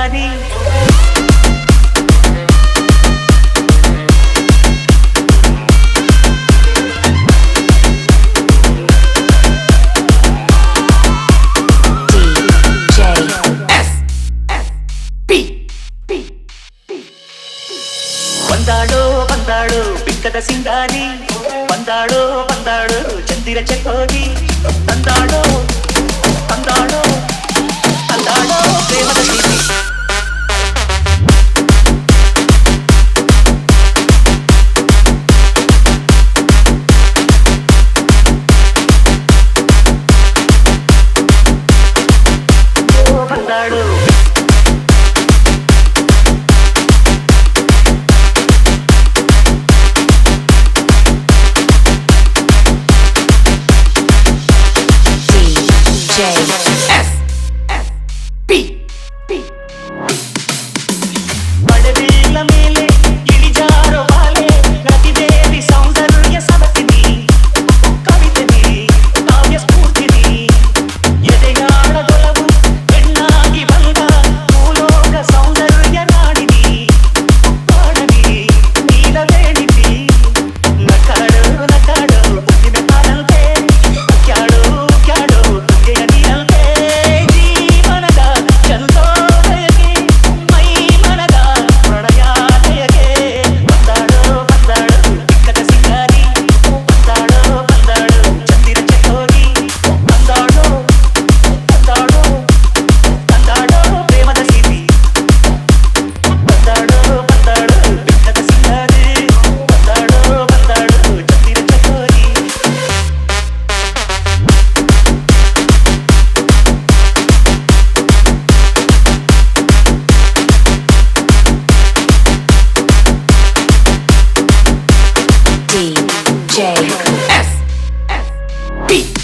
Ugadi వందాడో వందాడో పిక్కద Singhani వందాడో వందాడో చందిర చెక్కోగి. ಬಂದಾಡು S. S. B.